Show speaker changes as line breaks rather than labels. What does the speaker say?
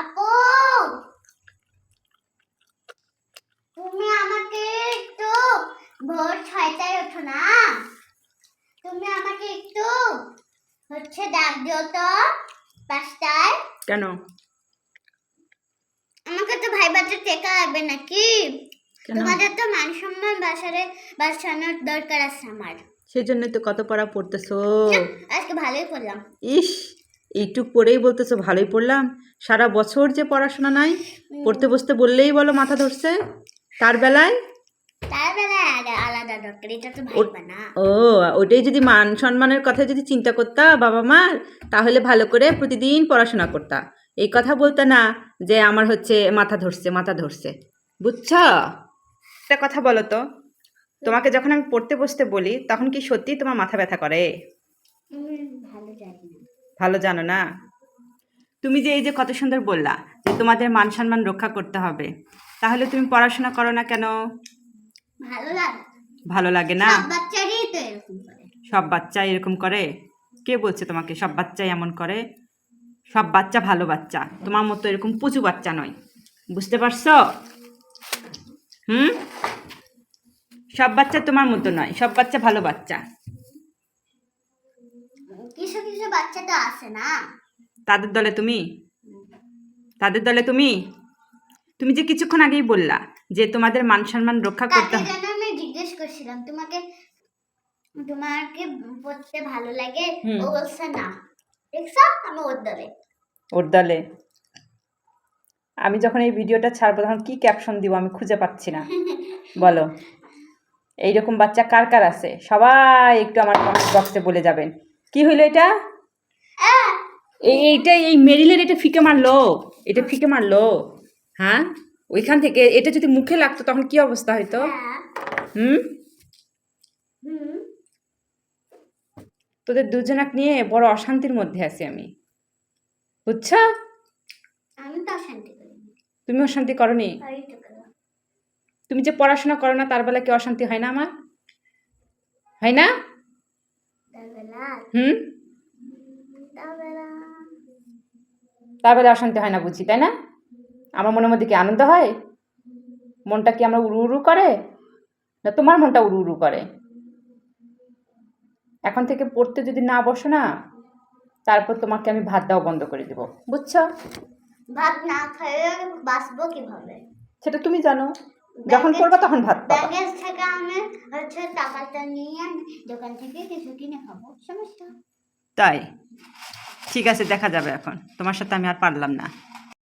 আপু! তুমি আমাকে একটু ভোর ছয়টায় ওঠো না? তুমি আমাকে একটু হচ্ছে ডাক দিও তো পাঁচটায়।
কেন?
আমাকে তো ভাই বাচ্চা টেকা লাগবে নাকি? তোমাদের তো মান সম্মান বাসারে বাসানোর দরকার আছে আমার।
সেই জন্য তো কত পড়া পড়তেছো।
আজকে ভালোই করলাম
ইস! এইটুক পড়েই বলতেছো ভালোই পড়লাম। সারা বছর যে পড়াশোনা নাই পড়তে বসতে বললেই বলো মাথা ধরছে। তার বেলায়? ও ওটাই যদি মান সম্মানের কথা যদি চিন্তা করতা বাবা মার তাহলে ভালো করে প্রতিদিন পড়াশোনা করতা। এই কথা বলতে না যে আমার হচ্ছে মাথা ধরছে মাথা ধরছে। বুঝছ? একটা কথা বলো তো তোমাকে যখন আমি পড়তে বসতে বলি তখন কি সত্যি তোমার মাথা ব্যথা করে?
ভালো জানি
ভালো জানো না? তুমি যে এই যে কত সুন্দর বললা যে তোমাদের মান সম্মান রক্ষা করতে হবে তাহলে তুমি পড়াশোনা করো না কেন?
ভালো লাগে।
ভালো লাগে না?
সব
বাচ্চা এরকম করে? কে বলছে তোমাকে সব বাচ্চাই এমন করে? সব বাচ্চা ভালো বাচ্চা তোমার মতো এরকম পুচু বাচ্চা নয়। বুঝতে পারছ? হুম? সব বাচ্চা তোমার মতো নয় সব বাচ্চা ভালো বাচ্চা।
কিছু কিছু বাচ্চা তো আসে না।
তাদের দলে তুমি? তাদের দলে তুমি? তুমি যে কিছুক্ষণ আগেই বললা যে তোমাদের মান সম্মান রক্ষা করতে হবে
আমি জিজ্ঞেস করছিলাম তোমাকে তোমাকে পড়তে ভালো লাগে? ও বলছে না। দেখছ? আমি ওর দলে।
ওর দলে? আমি যখন এই ভিডিওটা ছাড়বো তখন কি ক্যাপশন দিব আমি খুঁজে পাচ্ছি না। বলো। এইরকম বাচ্চা কার কার আছে? সবাই একটু আমার কমেন্ট বক্সে বলে যাবেন। কি হইল এটা? এইটা, এই মেরিলের এটা ফিকে মারলো, এটা ফিকে মারলো হ্যাঁ? ওইখান থেকে এটা যদি মুখে লাগতো তখন কি অবস্থা হইতো? হুম? তোদের দুজনাক নিয়ে বড় অশান্তির মধ্যে আছি আমি। বুঝছ। তুমি অশান্তি করনি?
করি
তুমি যে পড়াশোনা করো না, তার বেলা কি অশান্তি হয় না আমার? হয় না? হুম?
তারবেলা
অশান্তি হয় না বুঝি তাই না? আমার মনের মধ্যে কি আনন্দ হয়? মনটা কি আমরা উড়ু উড়ু করে? না তোমার মনটা উড়ু উড়ু করে? এখন থেকে পড়তে যদি না বসো না তারপর তোমাকে আমি ভাত দেওয়া বন্ধ করে দেবো বুঝছ?
ভাত না খেয়ে বাঁচবো কীভাবে?
সেটা তুমি জানো। যখন করব তখন ভাত
থেকে আমি হচ্ছে টাকাটা নিয়ে দোকান থেকে কিছু কিনে খাব সমস্যা।
তাই? ঠিক আছে দেখা যাবে এখন। তোমার সাথে আমি আর পারলাম না।